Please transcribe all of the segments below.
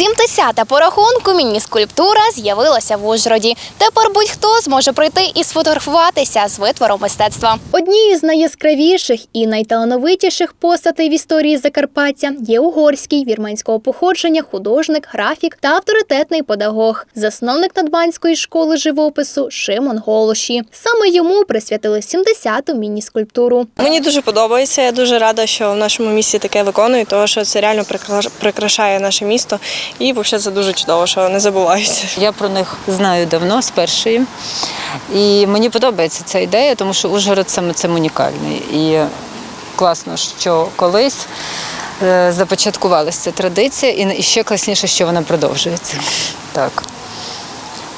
70-та по рахунку міні-скульптура з'явилася в Ужгороді. Тепер будь-хто зможе прийти і сфотографуватися з витвором мистецтва. Однією з найяскравіших і найталановитіших постатей в історії Закарпаття є угорський вірменського походження художник, графік та авторитетний педагог, засновник Надбанської школи живопису Шимон Голоші. Саме йому присвятили 70-ту міні-скульптуру. Мені дуже подобається. Я дуже рада, що в нашому місті таке виконують, тому що це реально прикра- прикрашає наше місто. І взагалі це дуже чудово, що не забувають. Я про них знаю давно з першої. І мені подобається ця ідея, тому що Ужгород саме цим унікальний. І класно, що колись е, започаткувалася ця традиція, і ще класніше, що вона продовжується. Так.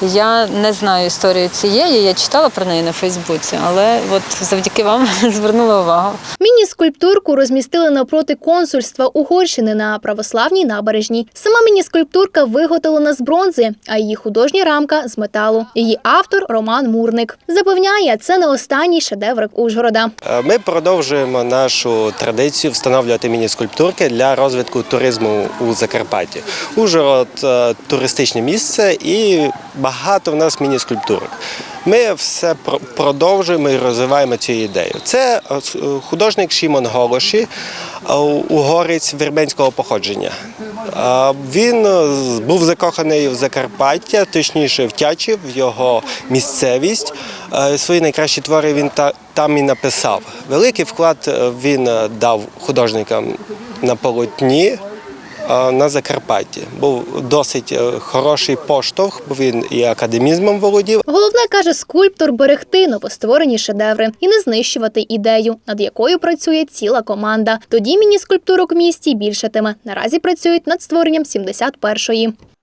Я не знаю історію цієї, я читала про неї на Фейсбуці, але от завдяки вам звернула увагу. Міні-скульптурку розмістили навпроти консульства Угорщини на православній набережній. Сама міні-скульптурка виготовлена з бронзи, а її художня рамка з металу. Її автор Роман Мурник запевняє, це не останній шедевр Ужгорода. Е, Ми продовжуємо нашу традицію встановлювати міні-скульптурки для розвитку туризму у Закарпатті. Ужгород е, туристичне місце і багато в нас міні-скульптурок. Ми все про- продовжуємо і розвиваємо цю ідею. Це е, е, художник Шімон Голоші, е, угорець вірменського походження. Він був закоханий в Закарпаття, точніше в Тячів, в його місцевість. Свої найкращі твори він та- там і написав. Великий вклад він дав художникам на полотні на Закарпатті. Був досить е, хороший поштовх, бо він і академізмом володів, Головне каже скульптор берегти новостворені шедеври і не знищувати ідею, над якою працює ціла команда. Тоді міні-скульптурок в місті більшатиме. Наразі працюють над створенням 71-ї.